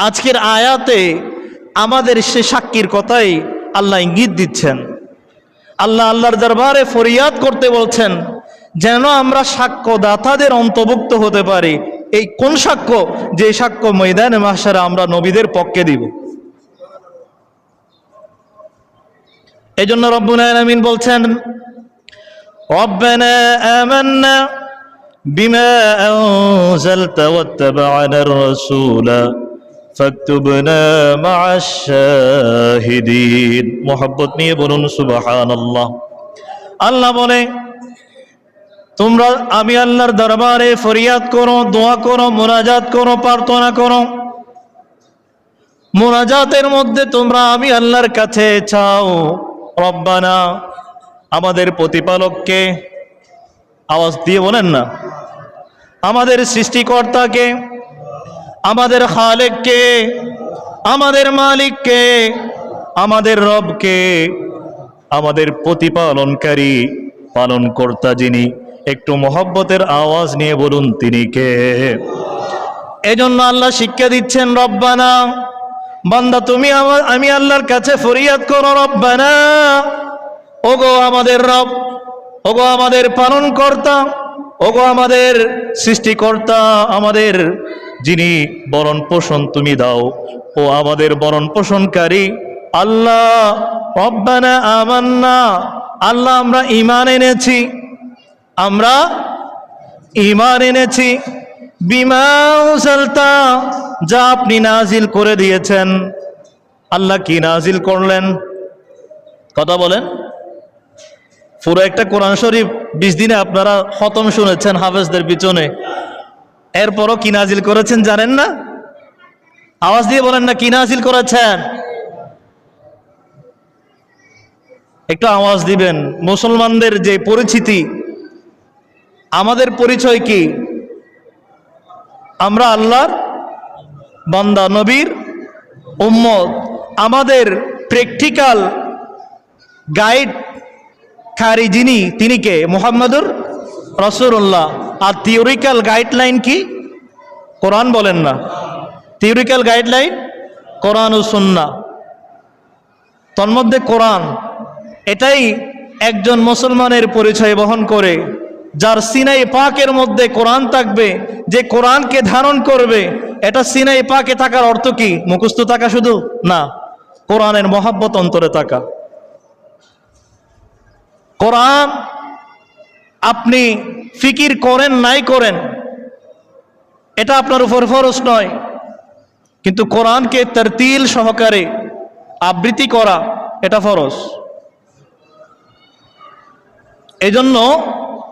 আজকের আয়াতে আমাদের সে সাক্ষীর কথাই আল্লাহ ইঙ্গিত দিচ্ছেন আল্লাহ আল্লাহর দরবারে ফরিয়াদ করতে বলছেন যেন আমরা সাক্ষ্যদাতাদের অন্তর্ভুক্ত হতে পারি এই কোন সাক্ষ্য যে সাক্ষ্য ময়দানে মাসারে আমরা নবীদের পক্ষে দিব এই জন্য রব্বুল আলামিন বলছেন ربنا آمنا بما أنزلت واتبعنا الرسول فاكتبنا مع الشاهدين محبت নিয়ে বলুন সুবহানাল্লাহ আল্লাহ বলে তোমরা আমি আল্লাহর দরবারে ফরিয়াদ করো দোয়া করো মোনাজাত করো প্রার্থনা করো মোনাজাতের মধ্যে তোমরা আমি আল্লাহর কাছে চাও রব্বানা আমাদের প্রতিপালককে আওয়াজ দিয়ে বলেন না আমাদের সৃষ্টিকর্তাকে আমাদের খালেককে, আমাদের মালিককে, আমাদের রবকে, আমাদের প্রতিপালনকারী, পালনকর্তা যিনি, একটু মহব্বতের আওয়াজ নিয়ে বলুন তিনি কে? এজন্য আল্লাহ শিক্ষা দিচ্ছেন, রব্বানা, বান্দা তুমি আমার আমি আল্লাহর কাছে ফরিয়াদ করো, রব্বানা। ওগো আমাদের রব, ওগো আমাদের পালনকর্তা, ওগো আমাদের সৃষ্টিকর্তা, আমাদের যিনি বরণ পোষণ তুমি দাও। ও আমাদের বরণ পোষণকারী আল্লাহ। আমান্না। আল্লাহ, আমরা ইমান এনেছি। আমরা ইমান এনেছি। বিমা যা আপনি নাজিল করে দিয়েছেন। আল্লাহ কি নাজিল করলেন? কথা বলেন। পুরো একটা কোরআন শরীফ বিশ দিনে আপনারা খতম শুনেছেন হাফেজদের পিছনে। এরপরও কি নাজিল করেছেন জানেন না? আওয়াজ দিয়ে বলেন না, কি নাজিল করেছেন? একটু আওয়াজ দিবেন। মুসলমানদের যে পরিচিতি, আমাদের পরিচয় কি? আমরা আল্লাহর বান্দা, নবীর উম্মত। আমাদের প্র্যাকটিক্যাল গাইড খারি যিনি, তিনি কে? মোহাম্মদুর রসুল্লাহ আর থিওরিক্যাল গাইডলাইন কি? কোরআন বলেন না। থিওরিক্যাল গাইডলাইন কোরআন ও সুন্না তন্মধ্যে কোরআন, এটাই একজন মুসলমানের পরিচয় বহন করে, যার সিনাই পাকের মধ্যে কোরআন থাকবে, যে কোরআনকে ধারণ করবে, এটা সিনাই পাকে থাকার অর্থ কি? মুখস্থ থাকা শুধু? না, কোরআনের মহাব্বত অন্তরে থাকা। কোরআন আপনি ফিকির করেন, নাই করেন, এটা আপনার উপর ফরজ নয়। কিন্তু কোরআনকে তরতিল সহকারে আবৃত্তি করা, এটা ফরজ। এজন্য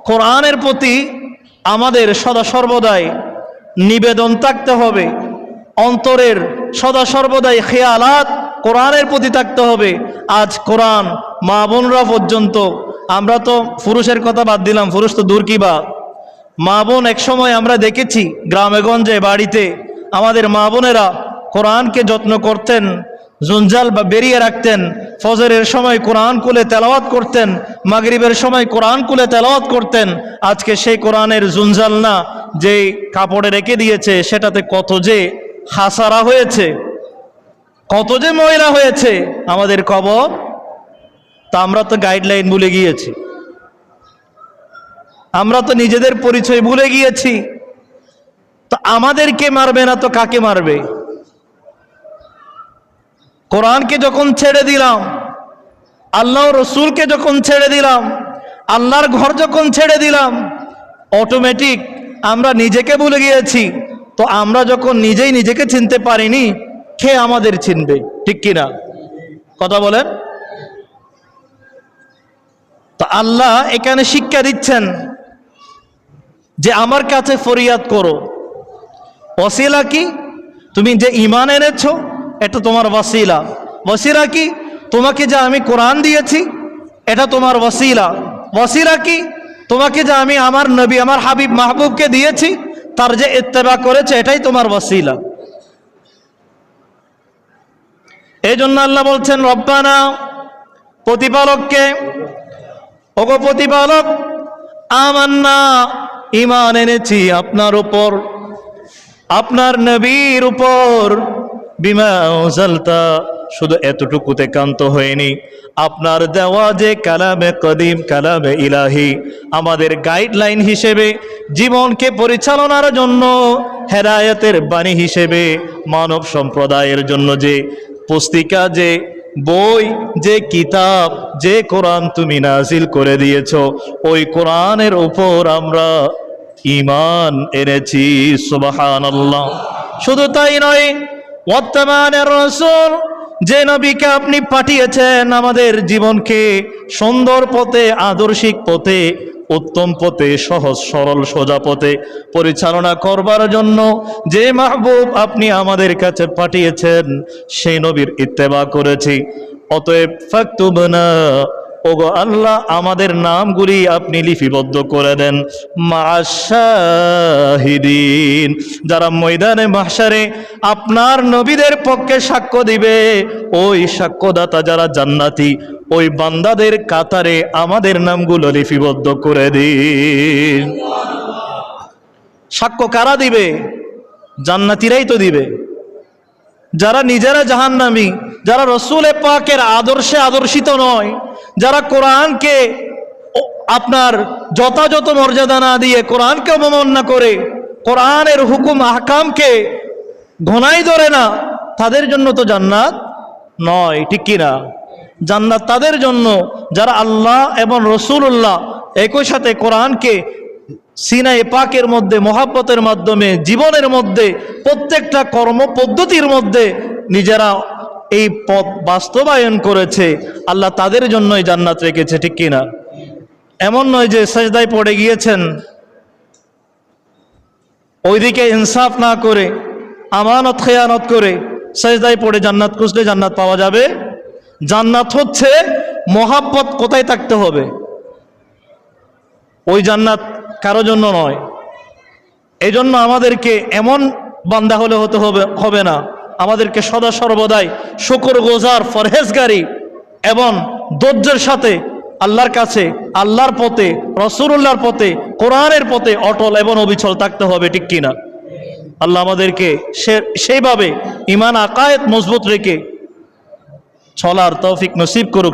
কোরআনের প্রতি আমাদের সদা সর্বদাই নিবেদন থাকতে হবে, অন্তরের সদা সর্বদাই খেয়ালাত কোরআনের প্রতি থাকতে হবে। আজ কোরআন মা বোনরা পর্যন্ত আমরা তো পুরুষের কথা বাদ দিলাম, পুরুষ তো দূর কি বা? মা বোন একসময় আমরা দেখেছি গ্রামেগঞ্জে বাড়িতে আমাদের মা বোনেরা কোরআনকে যত্ন করতেন, জঞ্জাল বা বেরিয়ে রাখতেন, ফজরের সময় কোরআন কুলে তেলাওয়াত করতেন, মাগরিবের সময় কোরআন কুলে তেলাওয়াত করতেন, আজকে সেই কোরআনের জুনজাল না যে কাপড়ে রেখে দিয়েছে, সেটাতে কত যে হাসারা হয়েছে, কত যে ময়লা হয়েছে, আমাদের খবর তা আমরা তো গাইডলাইন ভুলে গিয়েছি। আমরা তো নিজেদের পরিচয় ভুলে গিয়েছি। তো আমাদেরকে মারবে না তো কাকে মারবে? কোরআনকে যখন ছেড়ে দিলাম, আল্লাহ রসুলকে যখন ছেড়ে দিলাম, আল্লাহর ঘর যখন ছেড়ে দিলাম অটোমেটিক আমরা নিজেকে ভুলে গিয়েছি। তো আমরা যখন নিজেই নিজেকে চিনতে পারিনি, কে আমাদের চিনবে? ঠিক কিনা? কথা বলেন। তো আল্লাহ এখানে শিক্ষা দিচ্ছেন যে আমার কাছে ফরিয়াদ করো। ওসিলা কি? তুমি যে ইমান এনেছো, এটা তোমার ওয়াসিলা ওসিলা কি? তোমাকে যে আমি কোরআন দিয়েছি, এটা তোমার ওয়াসিলা ওয়াসিলা কি? তোমাকে যে আমি আমার নবী, আমার হাবিব মাহবুবকে দিয়েছি, তার যে ইত্তেবা করেছে, এটাই তোমার ওয়াসিলা এই জন্য আল্লাহ বলছেন, রব্বানা প্রতিপালককে ওগো প্রতিপালক আমান্না ইমান এনেছি আপনার উপর, আপনার নবীর উপর। বিমা শুধু এতটুকুতে কান্ত হয়নি আপনার দেওয়া যে কালামে কদিম, কালামে ইলাহি, আমাদের গাইডলাইন হিসেবে, জীবনকে পরিচালনার জন্য, হেদায়েতের বাণী হিসেবে, মানব সম্প্রদায়ের জন্য যে পুস্তিকা, যে বই, যে কিতাব, যে কোরআন তুমি নাজিল করে দিয়েছ, ওই কোরআনের উপর আমরা ইমান এনেছি সুবাহান শুধু তাই নয় বর্তমানের রসুল, যে নবীকে আপনি পাঠিয়েছেন আমাদের জীবনকে সুন্দর পথে, আদর্শিক পথে উত্তম পথে, সহজ, সরল, সোজা পথে পরিচালনা করবার জন্য যে মাহবুব আপনি আমাদের কাছে পাঠিয়েছেন, সেই নবীর ইত্তেবা করেছি। অতএব ফাকতুবনা, ওগো আল্লাহ, আমাদের নামগুলি আপনি লিপিবদ্ধ করে দেন। মাশাহিদিন, যারা ময়দানে মাহসারে আপনার নবীদের পক্ষে সাক্ষ্য দিবে, ওই সাক্ষ্যদাতা যারা জান্নাতি ওই বান্দাদের কাতারে আমাদের নামগুলো লিপিবদ্ধ করে দিন। সাক্ষ্য কারা দিবে? জান্নাতিরাই তো দিবে। যারা নিজেরা জাহান্নামী, যারা রসুলে পাকের আদর্শে আদর্শিত নয়, যারা কোরআনকে আপনার যথাযথ মর্যাদা না দিয়ে কোরআনকে অবমাননা করে, কোরআনের হুকুম, আহকামকে ঘনাই ধরে না, তাদের জন্য তো জান্নাত নয়, ঠিক কিনা? জান্নাত তাদের জন্য যারা আল্লাহ এবং রসুল্লাহ একই সাথে কোরআনকে সিনাই পাকের মধ্যে, মহাব্বতের মাধ্যমে, জীবনের মধ্যে, প্রত্যেকটা কর্ম পদ্ধতির মধ্যে নিজেরা এই পথ বাস্তবায়ন করেছে। আল্লাহ তাদের জন্যই জান্নাত রেখেছে, ঠিক কিনা এমন নয় যে সেজদায় পড়ে গিয়েছেন, ওইদিকে ইনসাফ না করে, আমানত খেয়ানত করে সেজদায় পড়ে জান্নাত খুঁজলে জান্নাত পাওয়া যাবে? জান্নাত হচ্ছে মহাব্বত কোথায় থাকতে হবে? ওই জান্নাত কারও জন্য নয়। এই জন্য আমাদেরকে এমন বান্দা হলে হতে হবে হবে না। আমাদেরকে সদা সর্বদাই শুকর গোজার ফরহেজগারি এবং ধৈর্যের সাথে আল্লাহর কাছে, আল্লাহর পথে রসুল্লাহর পথে, কোরআনের পথে অটল এবং অবিচল থাকতে হবে, ঠিক কিনা? আল্লাহ আমাদেরকে সেইভাবে ইমান আকায়েত মজবুত রেখে চলার তৌফিক নসিব করুক